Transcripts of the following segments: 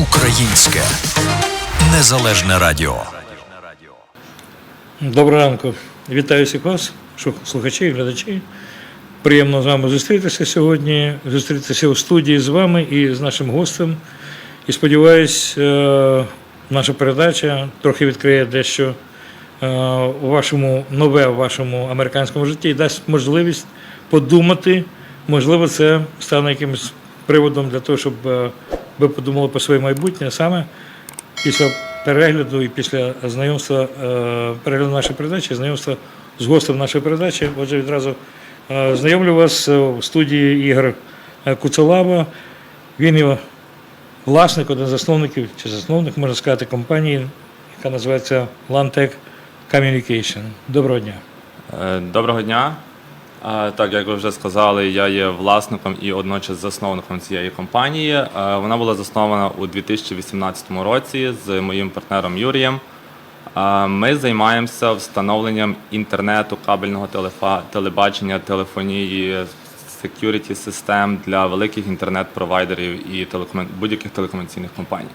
Українське незалежне радіо. Доброго ранку. Вітаю всіх вас, шу- слухачі і глядачі. Приємно з вами зустрітися сьогодні, зустрітися у студії з вами і з нашим гостем. І сподіваюсь, е, наша передача трохи відкриє дещо е, у вашому нове в вашому американському житті і дасть можливість подумати. Можливо, це стане якимось приводом для того, щоб е, ви подумали про своє майбутнє саме після перегляду і після знайомства, е, перегляду нашої передачі, знайомства з гостем нашої передачі. Отже, відразу е, знайомлю вас е, в студії Ігор Куцелава. Він є власник, один з засновників чи засновник, можна сказати, компанії, яка називається Lantec Communication. Доброго дня. Доброго дня. Так, як ви вже сказали, я є власником і одночас засновником цієї компанії. Е, Вона була заснована у 2018 році з моїм партнером Юрієм. Е, Ми займаємося встановленням інтернету, кабельного телебачення, телефонії, security систем для великих інтернет-провайдерів і телекомен- будь-яких телекомунікаційних компаній.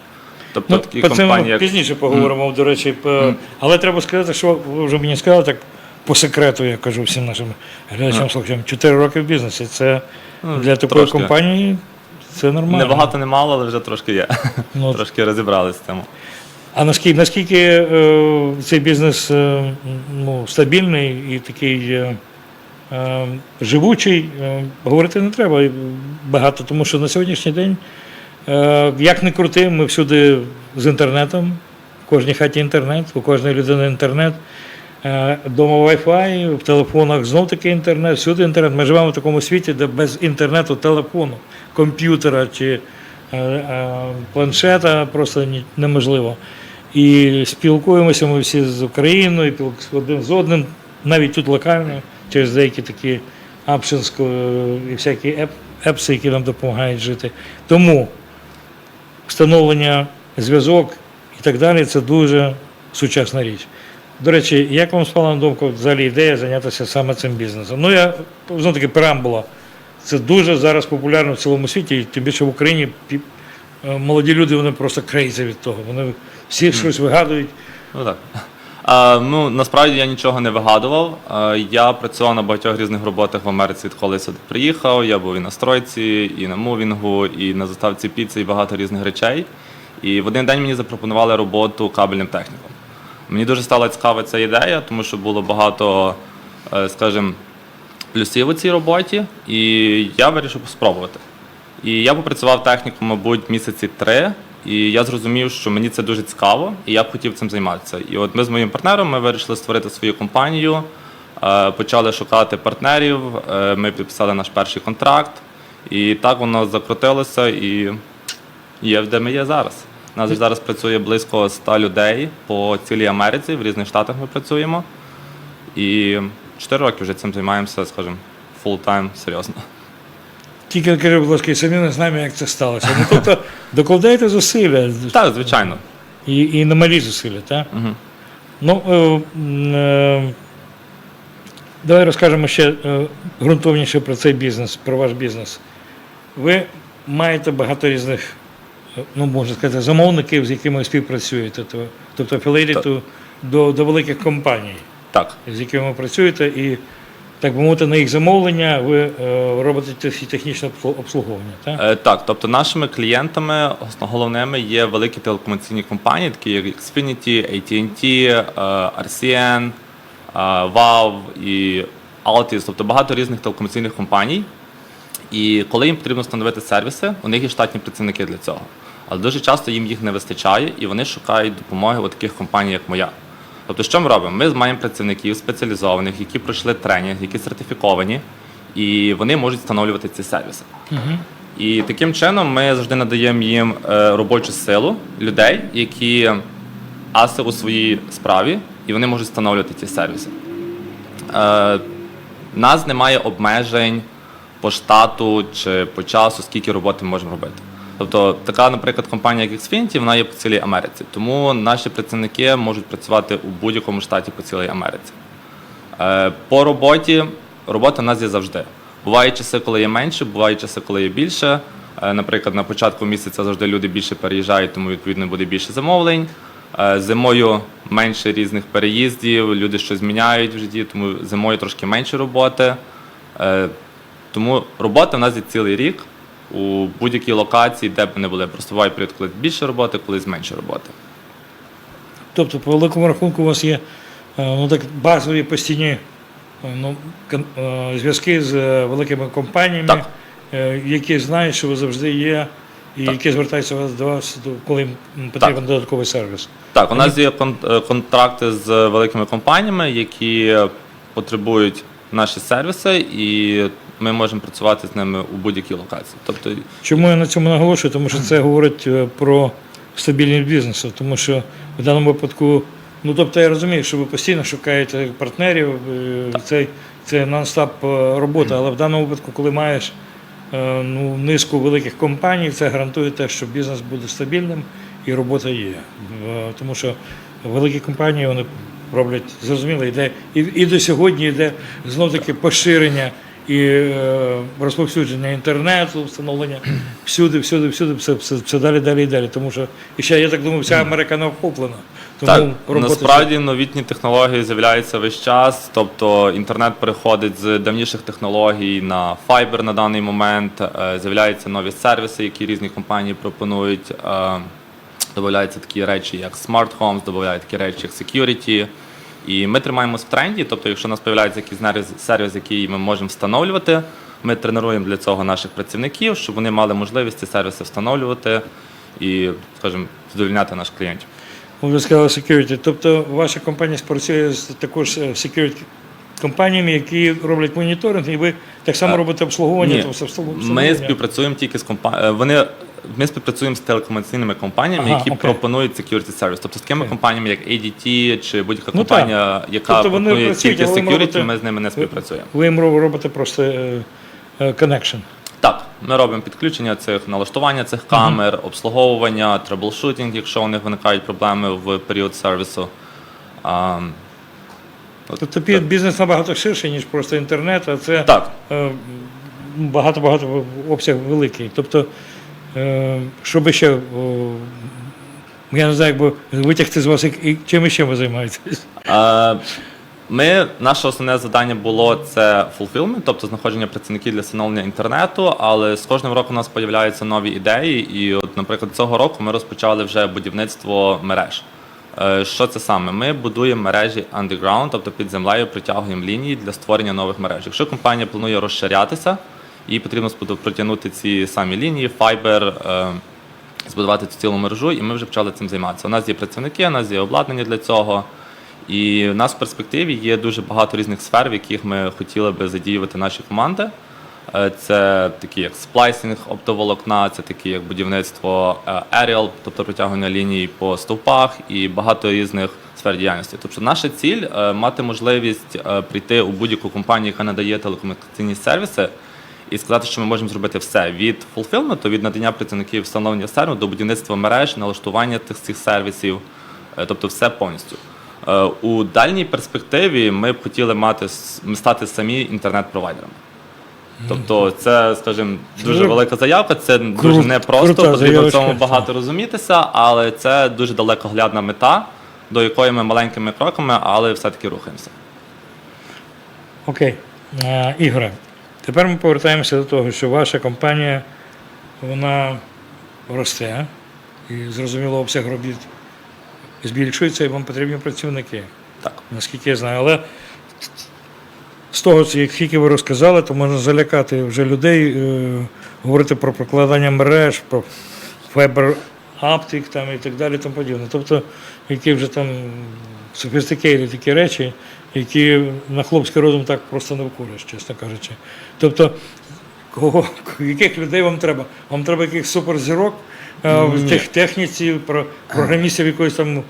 Тобто Ну, такі компанії, як пізніше поговоримо, до речі. П- Але треба сказати, що ви вже мені сказали так по секрету, я кажу всім нашим глядачам, слухачам, 4 роки в бізнесі. Це Ну, для такої трошки. компанії це нормально. не багато, не мало, але вже трошки є. Ну, Трошки розібралися з цим. А наскільки, наскільки е, цей бізнес е, ну, стабільний і такий е, е, живучий, е, говорити не треба багато, тому що на сьогоднішній день, е, як не крути, ми всюди з інтернетом, в кожній хаті інтернет, у кожної людини інтернет. Е, Дома Wi-Fi, в телефонах знов таки інтернет, всюди інтернет. Ми живемо в такому світі, де без інтернету, телефону, комп'ютера чи е, е, планшета просто неможливо. І спілкуємося ми всі з Україною, один з одним, навіть тут локально, через деякі такі е, і всякі епси, які нам допомагають жити. Тому встановлення зв'язок і так далі це дуже сучасна річ. До речі, як вам спала на думку взагалі ідея зайнятися саме цим бізнесом? Ну, я знову таки преамбула. Це дуже зараз популярно в цілому світі, і тим більше в Україні е, молоді люди вони просто крейзі від того. Вони всі щось вигадують. Ну так. А, ну, насправді я нічого не вигадував. А, я працював на багатьох різних роботах в Америці, відколи сюди приїхав. Я був і на стройці, і на мувінгу, і на заставці піци, і багато різних речей. І в один день мені запропонували роботу кабельним техніком. Мені дуже стала цікава ця ідея, тому що було багато, е, скажімо, плюсів у цій роботі, і я вирішив спробувати. І я попрацював техніком, мабуть, місяці три, і я зрозумів, що мені це дуже цікаво, і я б хотів цим займатися. І от ми з моїм партнером ми вирішили створити свою компанію, е, почали шукати партнерів, е, ми підписали наш перший контракт, і так воно закрутилося і є, де ми є зараз. У нас зараз працює близько 100 людей по цілій Америці, в різних штатах ми працюємо. І 4 роки вже цим займаємося, скажімо, full-time, серйозно. Тільки кажи, будь ласка, і самі не знаємо, як це сталося. Ну, тобто докладаєте зусилля Так, звичайно. і, і немалі зусилля, так? Мгм. Ну, е, е, давай розкажемо ще е, ґрунтовніше про цей бізнес, про ваш бізнес. Ви маєте багато різних, ну можна сказати, замовників, з якими ви співпрацюєте, то- тобто to- до, до великих компаній, Так. з якими ви працюєте, і так би мовити, на їх замовлення ви е, робите те- технічне обслуговування. Так? Е, так, тобто нашими клієнтами головними є великі телекомунікаційні компанії, такі як Xfinity, AT&T, RCN, WOW і Altis, тобто багато різних телекомунікаційних компаній. І коли їм потрібно встановити сервіси, у них є штатні працівники для цього. Але дуже часто їм їх не вистачає, і вони шукають допомоги у таких компаній, як моя. Тобто, що ми робимо? Ми маємо працівників спеціалізованих, які пройшли тренінг, які сертифіковані, і вони можуть встановлювати ці сервіси. І таким чином ми завжди надаємо їм е, робочу силу людей, які аси у своїй справі, і вони можуть встановлювати ці сервіси. Е, у нас немає обмежень по штату чи по часу, скільки роботи ми можемо робити. Тобто, така, наприклад, компанія, як Xfinity, вона є по цілій Америці. Тому наші працівники можуть працювати у будь-якому штаті по цілій Америці. Е, По роботі робота в нас є завжди. Бувають часи, коли є менше, бувають часи, коли є більше. Е, Наприклад, на початку місяця завжди люди більше переїжджають, тому відповідно буде більше замовлень. Е, Зимою менше різних переїздів, люди щось зміняють в житті, тому зимою трошки менше роботи. Тому робота в нас є цілий рік у будь-якій локації, де б не були. Просто буває період, коли більше роботи, колись менше роботи. Тобто, по великому рахунку, у вас є е, ну, так, базові постійні е, ну, е, зв'язки з великими компаніями, Так. які знають, що ви завжди є, і Так. які звертаються вас до вас, коли їм потрібен додатковий сервіс. Так, у нас є контракти з великими компаніями, які потребують наші сервіси, і ми можемо працювати з ними у будь-якій локації. Тобто, Чому я на цьому наголошую? Тому що це говорить е, про стабільність бізнесу, тому що в даному випадку, ну тобто я розумію, що ви постійно шукаєте партнерів, е, це, це нон-стоп е, робота, але в даному випадку, коли маєш ну, низку великих компаній, це гарантує те, що бізнес буде стабільним і робота є. Тому що великі компанії вони роблять, зрозуміло, йде і, і до сьогодні йде знов таки поширення і е, розповсюдження інтернету, встановлення всюди, всюди, всюди, все, все, все далі, далі і далі. Тому що і ще я так думаю, вся Америка не охоплена. Тому так, робота насправді новітні технології з'являються весь час. Тобто інтернет переходить з давніших технологій на Fiber на даний момент. е, З'являються нові сервіси, які різні компанії пропонують. е, Додаються такі речі, як Smart Homes, додають такі речі, як Security. І ми тримаємось в тренді. Тобто, якщо у нас з'являється якийсь сервіс- який ми можемо встановлювати, ми тренуємо для цього наших працівників, щоб вони мали можливість ці сервіси встановлювати і, скажімо, задовольняти наших клієнтів. Ви вже сказали security. Тобто ваша компанія співпрацює з також е, security компаніями, які роблять моніторинг, і ви так само робите обслуговування. Ні, то все вслуг- Ми співпрацюємо тільки з компаніями. Вони ми співпрацюємо з телекомунікаційними компаніями, Ага, які окей. пропонують security service. Тобто з такими Окей. компаніями, як ADT чи будь-яка Ну, компанія, яка Тобто пропонує тільки security, робите- ми з ними не співпрацюємо. Ви їм робите просто е, е, connection. Так, ми робимо підключення цих налаштування цих камер, обслуговування, траблшутінг, якщо у них виникають проблеми в період сервісу. А, от Тобто пі- бізнес набагато ширший, ніж просто інтернет, а це Так, е, багато-багато обсяг великий. Тобто, е, що би ще, я не знаю, як би витягти з вас, і- чим ще ви займаєтесь? Ми, наше основне завдання було це fulfillment, тобто знаходження працівників для встановлення інтернету, але з кожним роком у нас з'являються нові ідеї. І, от, наприклад, цього року ми розпочали вже будівництво мереж. Е, Що це саме? Ми будуємо мережі underground, тобто під землею притягуємо лінії для створення нових мереж. Якщо компанія планує розширятися, їй потрібно протягнути ці самі лінії, файбер, е, збудувати цю цілу мережу, і ми вже почали цим займатися. У нас є працівники, у нас є обладнання для цього. І в нас в перспективі є дуже багато різних сфер, в яких ми хотіли би задіювати наші команди. Е, Це такі як сплайсинг оптоволокна, це такі як будівництво е, aerial, тобто притягування ліній по стовпах і багато різних сфер діяльності. Тобто наша ціль мати можливість прийти у будь-яку компанію, яка надає телекомунікаційні сервіси, і сказати, що ми можемо зробити все від фулфілменту, від надання працівників встановлення сервісу до будівництва мереж, налаштування тих цих сервісів, е, тобто все повністю. Е, У дальній перспективі ми б хотіли мати стати самі інтернет-провайдерами. Тобто, це, скажімо, дуже Дуже велика заявка, це дуже непросто, потрібно в цьому багато розумітися, але це дуже далекоглядна мета, до якої ми маленькими кроками, але все-таки рухаємося. Окей. Е, Ігоре, тепер ми повертаємося до того, що ваша компанія вона росте, і зрозуміло, обсяг робіт збільшується, і вам потрібні працівники. Так. наскільки я знаю. Але з того, як скільки ви розказали, то можна залякати вже людей, е, говорити про прокладання мереж, про файбер аптик там, і так далі, тому подібне. Тобто, які вже там софістикейні такі речі, які на хлопський розум так просто не вкуриш, чесно кажучи. Тобто, кого, яких людей вам треба? Вам треба якихось суперзірок е, в Ні. техніці, про, програмістів якоїсь там е,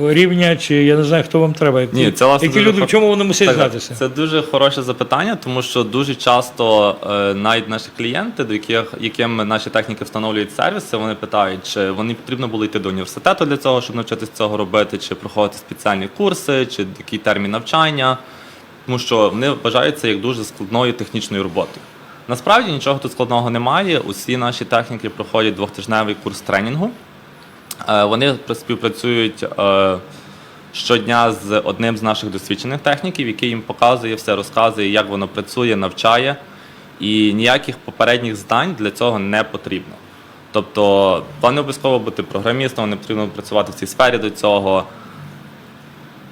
рівня, чи я не знаю, хто вам треба. Які, Ні, це, власне, які дуже люди, в чому вони мусять Так, знатися? Це дуже хороше запитання, тому що дуже часто е, навіть наші клієнти, до яких яким наші техніки встановлюють сервіси, вони питають, чи вони потрібно було йти до університету для цього, щоб навчитися цього робити, чи проходити спеціальні курси, чи який термін навчання. Тому що вони вважають це як дуже складною технічною роботою. Насправді нічого тут складного немає. Усі наші техніки проходять двохтижневий курс тренінгу. Е, Вони співпрацюють е, щодня з одним з наших досвідчених техніків, який їм показує все, розказує, як воно працює, навчає. І ніяких попередніх знань для цього не потрібно. Тобто, вам не обов'язково бути програмістом, не потрібно працювати в цій сфері до цього.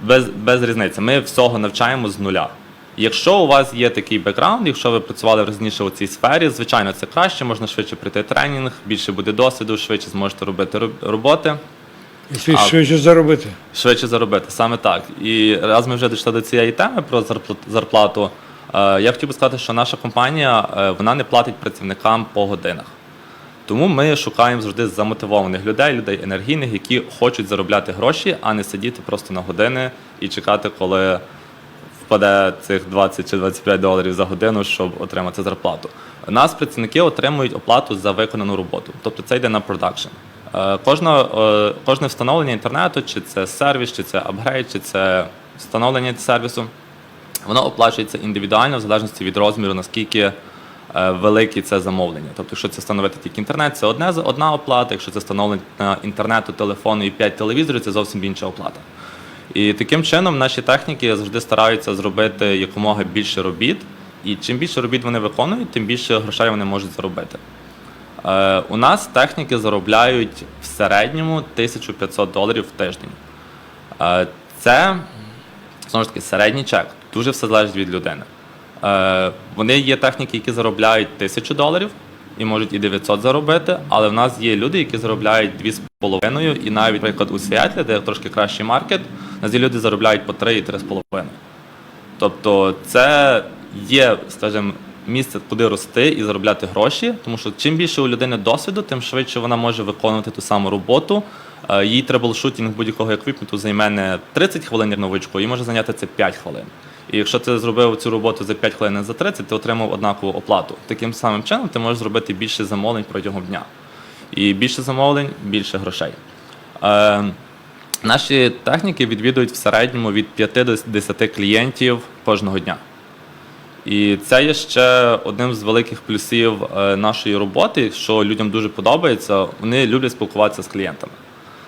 Без, без різниці. Ми всього навчаємо з нуля. Якщо у вас є такий бекграунд, якщо ви працювали раніше у цій сфері, звичайно, це краще, можна швидше пройти тренінг, більше буде досвіду, швидше зможете робити роботи, І швидше заробити. швидше заробити. Саме так. І раз ми вже дійшли до цієї теми про зарпла- зарплату, е, я хотів би сказати, що наша компанія е, вона не платить працівникам по годинах. Тому ми шукаємо завжди замотивованих людей, людей енергійних, які хочуть заробляти гроші, а не сидіти просто на години і чекати, коли впаде цих 20 чи 25 доларів за годину, щоб отримати зарплату. Нас працівники отримують оплату за виконану роботу, тобто це йде на продакшн. Е, Кожна, е, кожне встановлення інтернету, чи це сервіс, чи це апгрейд, чи це встановлення сервісу, воно оплачується індивідуально в залежності від розміру, наскільки е, велике це замовлення. Тобто, якщо це встановити тільки інтернет, це одне, одна оплата, якщо це встановлення інтернету, телефону і 5 телевізорів, це зовсім інша оплата. І таким чином наші техніки завжди стараються зробити якомога більше робіт. І чим більше робіт вони виконують, тим більше грошей вони можуть заробити. Е, у нас техніки заробляють в середньому 1500 доларів в тиждень. Е, це знову ж таки середній чек. Дуже все залежить від людини. Е, вони є техніки, які заробляють 1000 доларів і можуть і 900 заробити, але в нас є люди, які заробляють 2,5 і навіть, наприклад, у Сіатлі, де трошки кращий маркет, у нас люди заробляють по 3 і 3,5. Тобто це є, скажімо, місце, куди рости і заробляти гроші, тому що чим більше у людини досвіду, тим швидше вона може виконувати ту саму роботу. Е, Їй требл-шутінг будь-якого еквіпменту займе не 30 хвилин новичку, їй може зайняти це 5 хвилин. І якщо ти зробив цю роботу за 5 хвилин, а за 30, ти отримав однакову оплату. Таким самим чином ти можеш зробити більше замовлень протягом дня. І більше замовлень, більше грошей. Е, Наші техніки відвідують в середньому від 5 до 10 клієнтів кожного дня. І це є ще одним з великих плюсів е, нашої роботи, що людям дуже подобається. Вони люблять спілкуватися з клієнтами.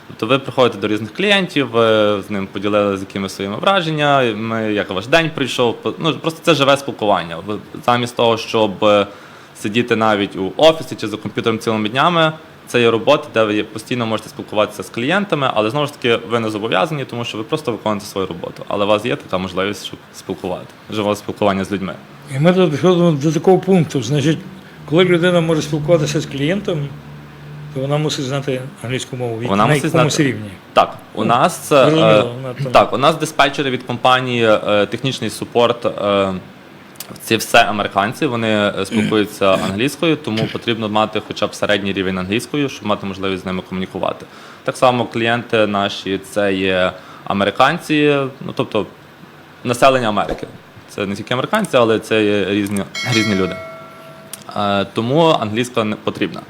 Тобто ви приходите до різних клієнтів, ви з ним поділилися якимись своїми враженнями, як ваш день прийшов. Ну, просто це живе спілкування. Замість того, щоб е, сидіти навіть у офісі чи за комп'ютером цілими днями, це є робота, де ви постійно можете спілкуватися з клієнтами, але знову ж таки ви не зобов'язані, тому що ви просто виконуєте свою роботу. Але у вас є така можливість, щоб спілкувати, живе спілкування з людьми. І ми тут підходимо до такого пункту. Значить, коли людина може спілкуватися з клієнтом, то вона мусить знати англійську мову. І Вона на мусить якомусь знати. рівні. Так, у нас це, е, так, у нас диспетчери від компанії е, технічний супорт. е, Це все американці, вони е, спілкуються англійською, тому потрібно мати хоча б середній рівень англійської, щоб мати можливість з ними комунікувати. Так само клієнти наші це є американці, ну тобто населення Америки. Це не тільки американці, але це є різні, різні люди. Е, Тому англійська не потрібна.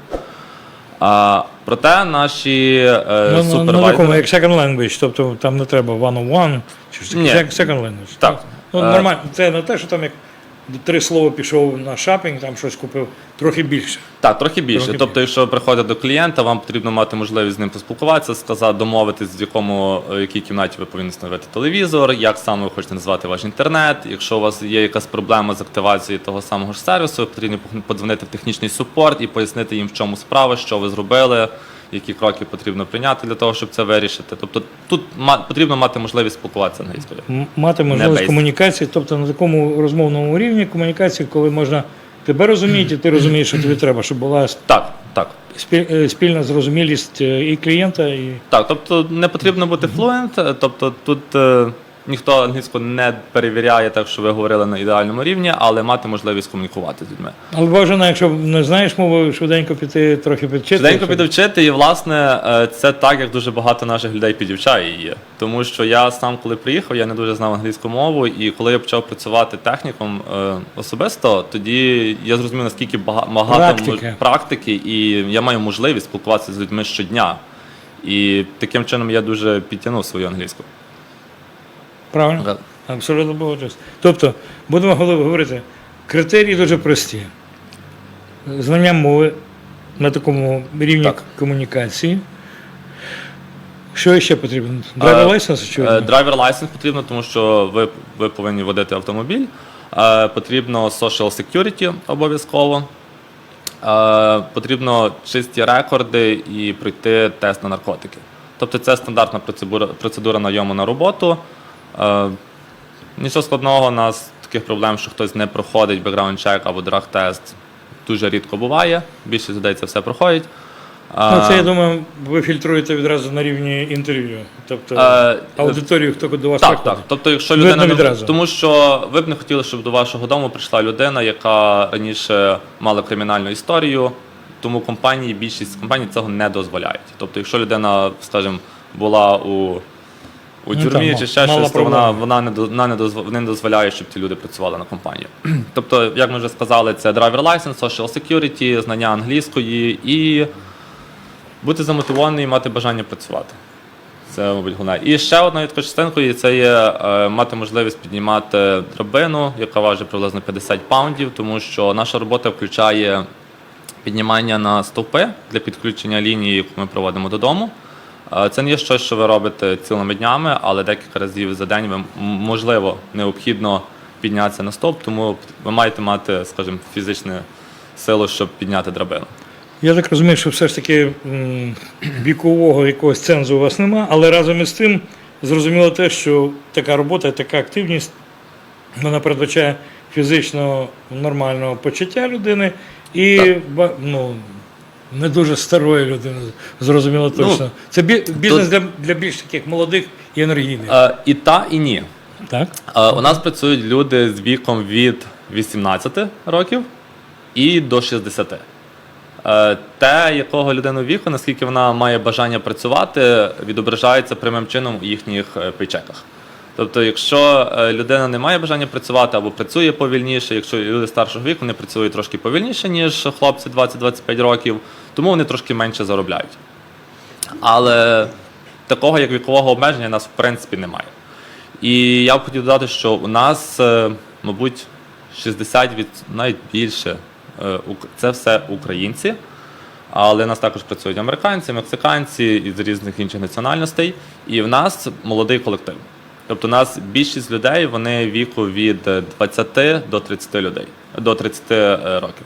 А, проте наші е, Ну, ну, ну, супервайзери... такому, як second language, тобто там не треба one-on-one, чи second language. Так. Ну, Е, нормально. Це не те, що там як три слова пішов на шопінг, там щось купив, трохи більше. Так, трохи більше. Трохи тобто, якщо ви приходите до клієнта, вам потрібно мати можливість з ним поспілкуватися, сказати, домовитись, в якому е, якій кімнаті ви повинні встановити телевізор, як саме ви хочете назвати ваш інтернет. Якщо у вас є якась проблема з активацією того самого ж сервісу, потрібно подзвонити в технічний супорт і пояснити їм, в чому справа, що ви зробили. Які кроки потрібно прийняти для того, щоб це вирішити? Тобто тут потрібно мати можливість спілкуватися англійською. М- Мати можливість комунікації, тобто на такому розмовному рівні комунікації, коли можна тебе розуміти, і ти розумієш, що тобі треба, щоб була Так, так. е, спільна зрозумілість е, і клієнта, і Так, тобто не потрібно бути флуент, тобто тут е, ніхто англійську не перевіряє так, що ви говорили на ідеальному рівні, але мати можливість комунікувати з людьми. але бажано, якщо не знаєш мови, швиденько піти трохи підчити. Швиденько підвчити, і власне е, це так, як дуже багато наших людей підівчає її. Тому що я сам, коли приїхав, я не дуже знав англійську мову, і коли я почав працювати техніком е, особисто, тоді я зрозумів, наскільки бага- багато Практики. практики, і я маю можливість спілкуватися з людьми щодня. І таким чином я дуже підтягнув свою англійську. Правильно? Так. Абсолютно погоджуюсь. Тобто, будемо говорити, критерії дуже прості. знання мови на такому рівні Так. комунікації. Що ще потрібно? Драйвер лайсенс? Чи Драйвер лайсенс потрібно, тому що ви, ви повинні водити автомобіль. Е, Потрібно social security обов'язково. Е, Потрібно чисті рекорди і пройти тест на наркотики. Тобто це стандартна процедура, процедура найому на роботу. Е, Нічого складного, у нас таких проблем, що хтось не проходить бекграунд чек або драг-тест, дуже рідко буває. Більшість людей це все проходять. Ну, це, Е, я думаю, ви фільтруєте відразу на рівні інтерв'ю. Тобто Е, аудиторію, хто до вас Так, приходить. так. Тобто, якщо людина не тому, що ви б не хотіли, щоб до вашого дому прийшла людина, яка раніше мала кримінальну історію, тому компанії, більшість компаній цього не дозволяють. Тобто, якщо людина, скажімо, була у, у Ну, тюрмі чи ще щось, то вона, вона, не, вона не, дозв- не дозволяє, щоб ті люди працювали на компанію. Тобто, як ми вже сказали, це driver license, social security, знання англійської і бути замотивований і мати бажання працювати. Це, мабуть, головне. І ще одною такою частинкою це є е, мати можливість піднімати драбину, яка важить приблизно 50 паундів, тому що наша робота включає піднімання на стовпи для підключення лінії, яку ми проводимо додому. Е, Це не є щось, що ви робите цілими днями, але декілька разів за день ви можливо необхідно піднятися на стовп, тому ви маєте мати, скажімо, фізичну силу, щоб підняти драбину. Я так розумію, що все ж таки м, вікового якогось цензу у вас нема, але разом із тим зрозуміло те, що така робота, така активність вона передбачає фізично нормального почуття людини і ну, не дуже старої людини, зрозуміло Ну, точно. Це бі- бізнес для, для більш таких молодих і енергійних. Е, І та, і ні. Так? Е, У нас працюють люди з віком від 18 років і до 60. Е, Те, якого людину віку, наскільки вона має бажання працювати, відображається прямим чином у їхніх е, пейчеках. Тобто, якщо е, людина не має бажання працювати або працює повільніше, якщо люди старшого віку, вони працюють трошки повільніше, ніж хлопці 20-25 років, тому вони трошки менше заробляють. Але такого як вікового обмеження нас в принципі немає. І я б хотів додати, що у нас, е, мабуть, 60 від навіть більше е, це все українці, але нас також працюють американці, мексиканці із різних інших національностей. І в нас молодий колектив. Тобто, у нас більшість людей вони віку від е, 20 до 30 людей, до 30 е, років.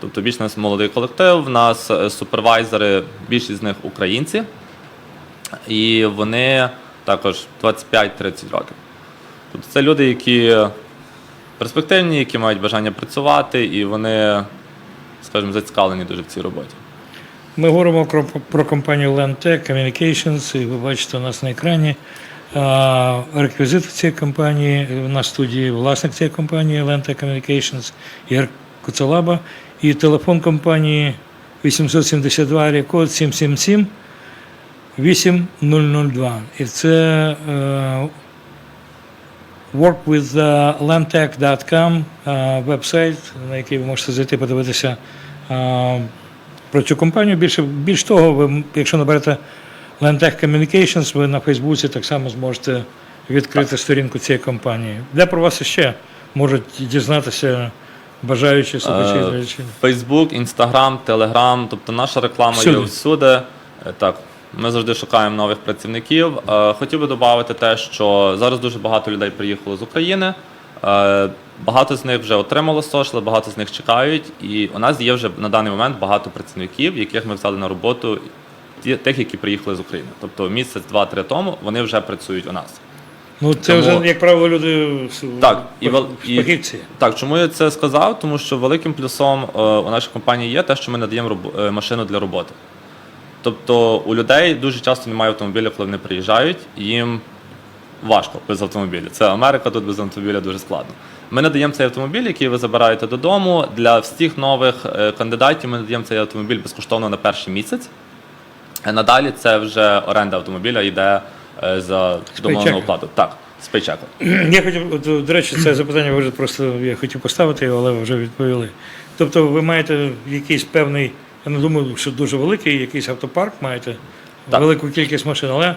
Тобто більш нас молодий колектив, в нас е, супервайзери, більшість з них українці, і вони також 25-30 років. Тобто це люди, які перспективні, які мають бажання працювати, і вони, скажімо, зацікавлені дуже в цій роботі. Ми говоримо про, про компанію Landtech Communications, і ви бачите у нас на екрані а, реквізити цієї компанії. На студії власник цієї компанії Landtech Communications Ігор Куцелаба і телефон компанії 872 рекорд 777 8002. І це е, workwithlandtech.com е, веб-сайт, на який ви можете зайти подивитися е, про цю компанію. Більше, більш того, ви, якщо наберете Landtech Communications, ви на Фейсбуці так само зможете відкрити сторінку цієї компанії. Де про вас ще можуть дізнатися бажаючі слухачі і Е, глядачі? Фейсбук, Інстаграм, Телеграм, тобто наша реклама Всюди. є всюди. Е, Так, ми завжди шукаємо нових працівників. Е, Хотів би додати те, що зараз дуже багато людей приїхало з України. Е, Багато з них вже отримало сошли, багато з них чекають. І у нас є вже на даний момент багато працівників, яких ми взяли на роботу, тих, які приїхали з України. Тобто місяць, два-три тому вони вже працюють у нас. Ну, це Тому- вже, як правило, люди Так, і, і, так, чому я це сказав? Тому що великим плюсом е, у нашій компанії є те, що ми надаємо роб- е, машину для роботи. Тобто у людей дуже часто немає автомобіля, коли вони приїжджають, їм важко без автомобіля. Це Америка, тут без автомобіля дуже складно. Ми надаємо цей автомобіль, який ви забираєте додому. Для всіх нових е, кандидатів ми надаємо цей автомобіль безкоштовно на перший місяць. Надалі це вже оренда автомобіля йде е, за домовлену оплату. Так, з. Я хотів, до речі, це запитання ви вже просто я хотів поставити але ви вже відповіли. Тобто ви маєте якийсь певний, я не думаю, що дуже великий, якийсь автопарк маєте, Так. велику кількість машин, але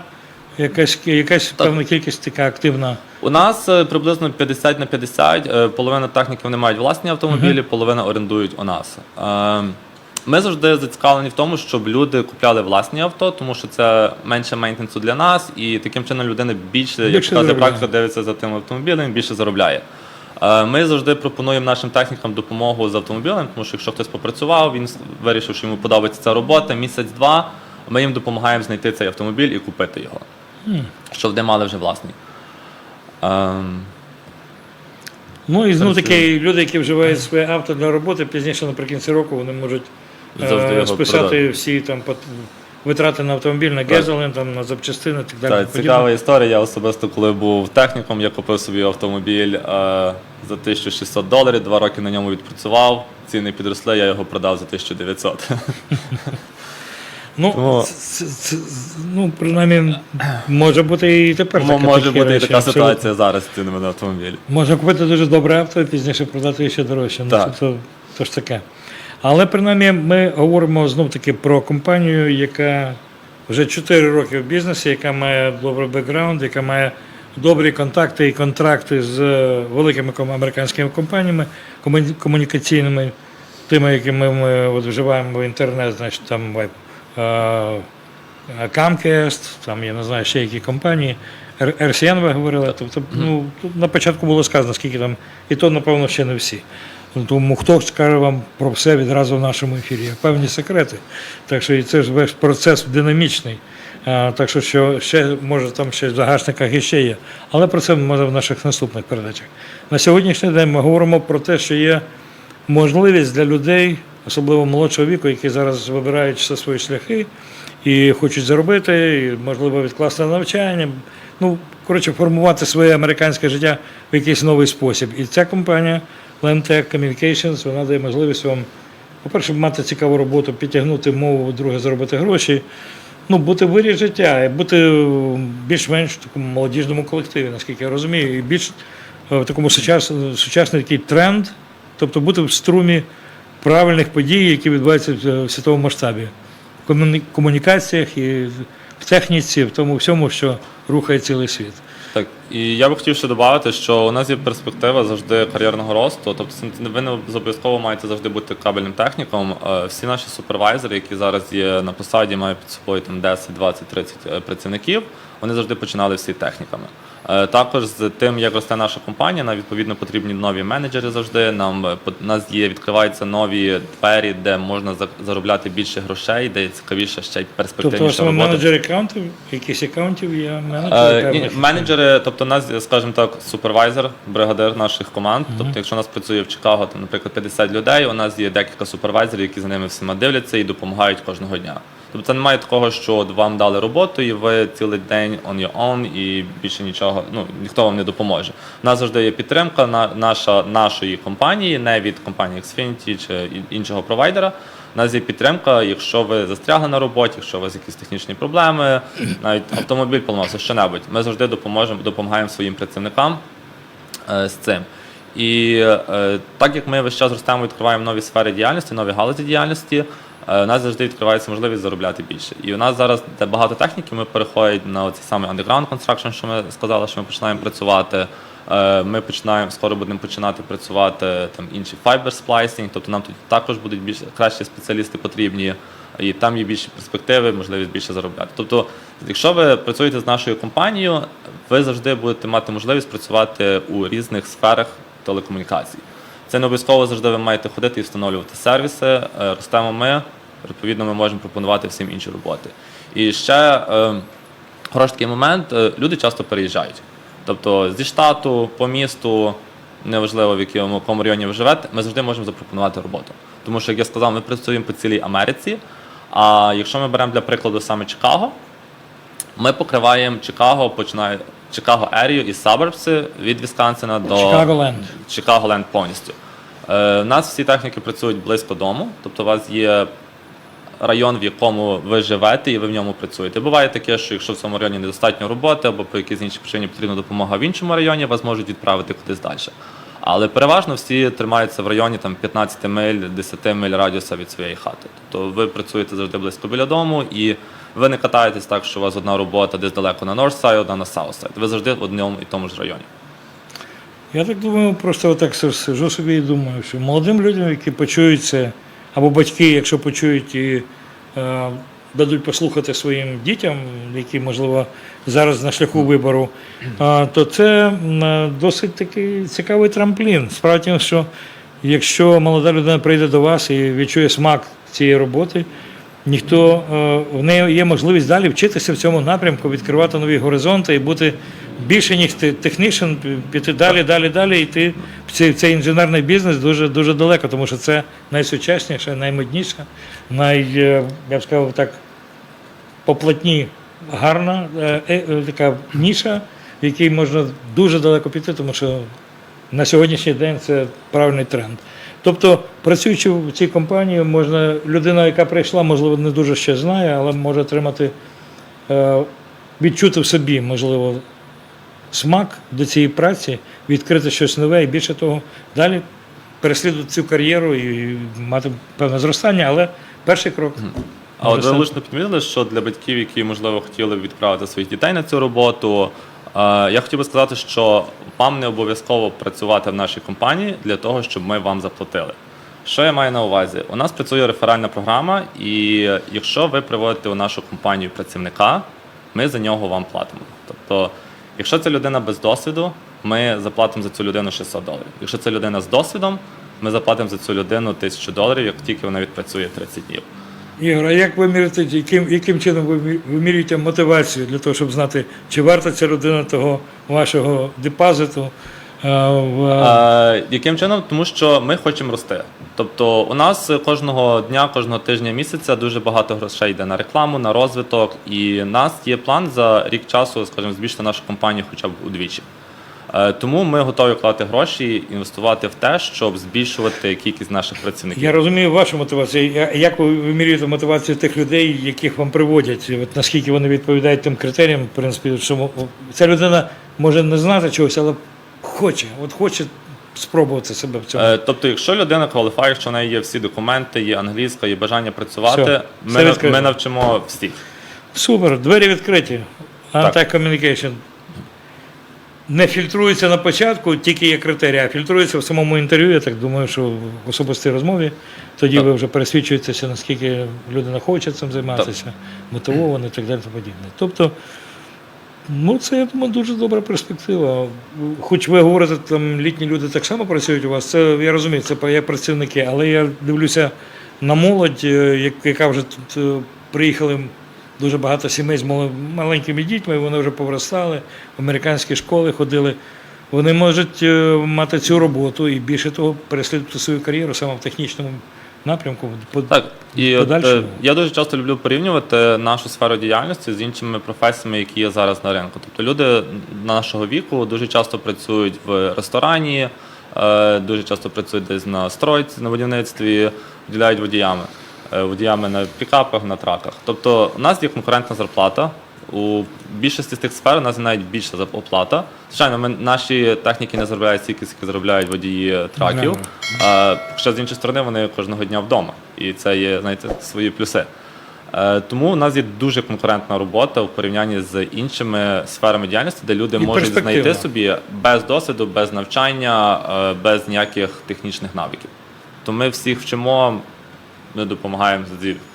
якась, якась певна кількість така активна. У нас е, приблизно 50 на 50. е, Половина техніків вони мають власні автомобілі, половина орендують у нас. Ми завжди зацікавлені в тому, щоб люди купляли власні авто, тому що це менше мейнтенсу для нас, і таким чином людина більше, як заробляє. практика, дивиться за тим автомобілем, більше заробляє. Е, Ми завжди пропонуємо нашим технікам допомогу з автомобілем, тому що якщо хтось попрацював, він вирішив, що йому подобається ця робота, місяць-два, ми їм допомагаємо знайти цей автомобіль і купити його, щоб вони мали вже власний. Ем, Ну і знову таки люди, які вживають своє авто для роботи, пізніше наприкінці року вони можуть Завжди його списати продати. всі там витрати на автомобіль, на гезелин, там, на запчастини так далі. Так, цікава історія. Я особисто, коли був техніком, я купив собі автомобіль е, за 1600 доларів, два роки на ньому відпрацював. Ціни підросли, я його продав за 1900. Ну, Тому- це- це- ну, принаймні, може бути і тепер така Може бути і така абсолютно. ситуація зараз з цінами на автомобілі. Можна купити дуже добре авто і пізніше продати ще дорожче. Ну, Так. це, то, то ж таке. Але принаймні ми говоримо знов таки про компанію, яка вже 4 роки в бізнесі, яка має добрий бекграунд, яка має добрі контакти і контракти з великими американськими компаніями комунікаційними, тими, якими ми от вживаємо в інтернет, значить там Comcast, там я не знаю, ще які компанії. RCN ви говорили. Тобто, ну, на початку було сказано, скільки там, і то, напевно, ще не всі. Ну, Тому хто скаже вам про все відразу в нашому ефірі? Певні секрети. Так що і це ж весь процес динамічний. Так що, що ще, може, там ще в загашниках іще є. Але про це може в наших наступних передачах. На сьогоднішній день ми говоримо про те, що є можливість для людей, особливо молодшого віку, які зараз вибирають свої шляхи і хочуть заробити, і, можливо, відкласти навчання. Ну, коротше, формувати своє американське життя в якийсь новий спосіб. І ця компанія Lentech Communications, вона дає можливість вам, по-перше, мати цікаву роботу, підтягнути мову, друге, заробити гроші. Ну, бути в вирі життя, бути більш-менш в такому молодіжному колективі, наскільки я розумію, і більш е, в такому сучасному сучасний такий тренд, тобто бути в струмі правильних подій, які відбуваються в в світовому масштабі, в комунікаціях і в техніці, в тому всьому, що рухає цілий світ. Так, і я би хотів ще додати, що у нас є перспектива завжди кар'єрного росту. Тобто ви не обов'язково маєте завжди бути кабельним техніком. Е, Всі наші супервайзери, які зараз є на посаді, мають під собою там 10, 20, 30 е, працівників. Вони завжди починали всі техніками. Е, Також з тим, як росте наша компанія, нам відповідно потрібні нові менеджери завжди. Нам е, нас є відкриваються нові двері, де можна заробляти більше грошей, де цікавіше ще й Тобто, перспективніше саме робота. менеджери аккаунтів, якісь аккаунтів є Е, менеджери. певних? менеджери, тобто нас, скажімо так, супервайзер, бригадир наших команд. Тобто, якщо у нас працює в Чикаго, там, наприклад, 50 людей, у нас є декілька супервайзерів, які за ними всіма дивляться і допомагають кожного дня. Тобто це немає такого, що вам дали роботу, і ви цілий день on your own, і більше нічого, ну ніхто вам не допоможе. У нас завжди є підтримка на наша нашої компанії, не від компанії Xfinity чи іншого провайдера. У нас є підтримка, якщо ви застрягли на роботі, якщо у вас якісь технічні проблеми, навіть автомобіль поламався, що-небудь. Ми завжди допоможемо, допомагаємо своїм працівникам е, з цим. І е, так як ми весь час ростемо, відкриваємо нові сфери діяльності, нові галузі діяльності, у нас завжди відкривається можливість заробляти більше. І у нас зараз де багато техніки, ми переходять на цей самий underground construction, що ми сказали, що ми починаємо працювати. Е, Ми починаємо скоро будемо починати працювати там інші fiber splicing, тобто нам тут також будуть більш кращі спеціалісти потрібні, і там є більші перспективи, можливість більше заробляти. Тобто, якщо ви працюєте з нашою компанією, ви завжди будете мати можливість працювати у різних сферах телекомунікацій. Це не обов'язково завжди ви маєте ходити і встановлювати сервіси. Е, Ростемо ми, відповідно, ми можемо пропонувати всім інші роботи. І ще е, хороший такий момент, е, люди часто переїжджають. Тобто зі штату, по місту, неважливо в якому, якому районі ви живете, ми завжди можемо запропонувати роботу. Тому що, як я сказав, ми працюємо по цілій Америці. А якщо ми беремо для прикладу саме Чикаго, ми покриваємо Чикаго, починає Чикаго Ерію і Сабербси від Вісконсина до Чикаго-Ленд. Чикаго-Ленд повністю. Е, у нас всі техніки працюють близько дому, тобто у вас є район, в якому ви живете і ви в ньому працюєте. Буває таке, що якщо в цьому районі недостатньо роботи або по якійсь іншій причині потрібна допомога в іншому районі, вас можуть відправити кудись далі. Але переважно всі тримаються в районі там 15 миль, 10 миль радіуса від своєї хати. Тобто ви працюєте завжди близько біля дому і ви не катаєтесь так, що у вас одна робота десь далеко на North одна на South Ви завжди в одному і тому ж районі. Я так думаю, просто отак си- сижу собі і думаю, що молодим людям, які почують це, або батьки, якщо почують і е, дадуть послухати своїм дітям, які, можливо, зараз на шляху вибору, то це досить такий цікавий трамплін. Справді, що якщо молода людина прийде до вас і відчує смак цієї роботи, ніхто е, в неї є можливість далі вчитися в цьому напрямку, відкривати нові горизонти і бути більше ніж ти піти далі, далі, далі, йти в цей, цей інженерний бізнес дуже дуже далеко, тому що це найсучасніше, наймодніше, най, е, я б сказав так, поплатні гарна е, е, е, така ніша, в якій можна дуже далеко піти, тому що на сьогоднішній день це правильний тренд. Тобто, працюючи в цій компанії, можна людина, яка прийшла, можливо, не дуже ще знає, але може отримати, е, відчути в собі, можливо, смак до цієї праці, відкрити щось нове і більше того, далі переслідувати цю кар'єру і мати певне зростання, але перший крок. А от ви влучно підмітили, що для батьків, які можливо хотіли б відправити своїх дітей на цю роботу, е, я хотів би сказати, що вам не обов'язково працювати в нашій компанії для того, щоб ми вам заплатили. Що я маю на увазі? У нас працює реферальна програма, і якщо ви приводите у нашу компанію працівника, ми за нього вам платимо. Тобто, якщо це людина без досвіду, ми заплатимо за цю людину 600 доларів. Якщо це людина з досвідом, ми заплатимо за цю людину 1000 доларів, як тільки вона відпрацює 30 днів. Ігор, а як ви міряєте, яким, яким чином ви мі- вимірюєте мотивацію для того, щоб знати, чи варта ця людина того вашого депозиту? е, Е, яким чином? Тому що ми хочемо рости. Тобто, у нас кожного дня, кожного тижня місяця дуже багато грошей йде на рекламу, на розвиток, і в нас є план за рік часу, скажімо, збільшити нашу компанію хоча б удвічі. Е, Тому ми готові вкладати гроші, інвестувати в те, щоб збільшувати кількість наших працівників. Я розумію вашу мотивацію. Як ви вимірюєте мотивацію тих людей, яких вам приводять? От наскільки вони відповідають тим критеріям, в принципі, що ця людина може не знати чогось, але хоче, от хоче спробувати себе в цьому. Е, Тобто, якщо людина кваліфає, якщо в неї є всі документи, є англійська, є бажання працювати, Все, ми, все ми навчимо всіх. Супер, двері відкриті. Anti-communication. Не фільтрується на початку, тільки є критерії, а фільтрується в самому інтерв'ю. Я так думаю, що в особистій розмові. Тоді Так. ви вже пересвідчуєтеся, наскільки людина хоче цим займатися, мотивована і так далі. подібне. Тобто, ну це я думаю, дуже добра перспектива. Хоч ви говорите, там літні люди так само працюють у вас. Це я розумію, це є працівники, але я дивлюся на молодь, е, яка вже тут е, приїхали дуже багато сімей з маленькими дітьми, вони вже повиростали, в американські школи ходили. Вони можуть е, мати цю роботу і більше того переслідувати свою кар'єру саме в технічному напрямку. Так, і от, е, я дуже часто люблю порівнювати нашу сферу діяльності з іншими професіями, які є зараз на ринку. Тобто люди нашого віку дуже часто працюють в ресторані, е, дуже часто працюють десь на стройці, на будівництві, виділяють водіями, водіями на пікапах, на траках. Тобто у нас є конкурентна зарплата. У більшості з тих сфер у нас є навіть більша оплата. Звичайно, ми, наші техніки не заробляють стільки, скільки заробляють водії траків. А, Хоча з іншої сторони вони кожного дня вдома, і це є знаєте, свої плюси. Е, Тому у нас є дуже конкурентна робота в порівнянні з іншими сферами діяльності, де люди І можуть знайти собі без досвіду, без навчання, е, без ніяких технічних навиків. То ми всіх вчимо, ми допомагаємо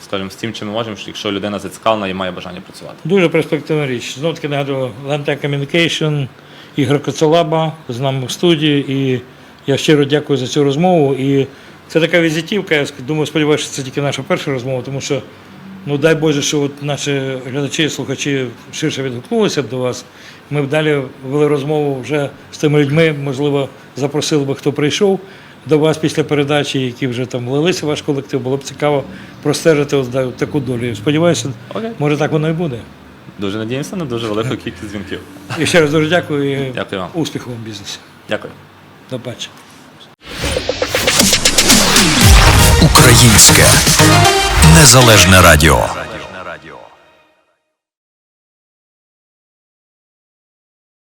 скажімо, з тим, чим ми можемо, якщо людина зацікавлена і має бажання працювати. Дуже перспективна річ. Знову таки нагадую, Lantec Communication, Ігор Коцелаба з нами в студії. І я щиро дякую за цю розмову. І це така візитівка. Я думаю, сподіваюся, що це тільки наша перша розмова, тому що, ну дай Боже, що от наші глядачі і слухачі ширше відгукнулися до вас. Ми б далі вели розмову вже з тими людьми, можливо, запросили би, хто прийшов до вас після передачі, які вже там влилися в ваш колектив. Було б цікаво простежити ось таку долю. Сподіваюся, Окей. може так воно і буде. Дуже надіємося на дуже велику кількість дзвінків. І ще раз дуже дякую і Дякую вам. успіху вам в бізнесі. Дякую. До побачення. Українське незалежне радіо.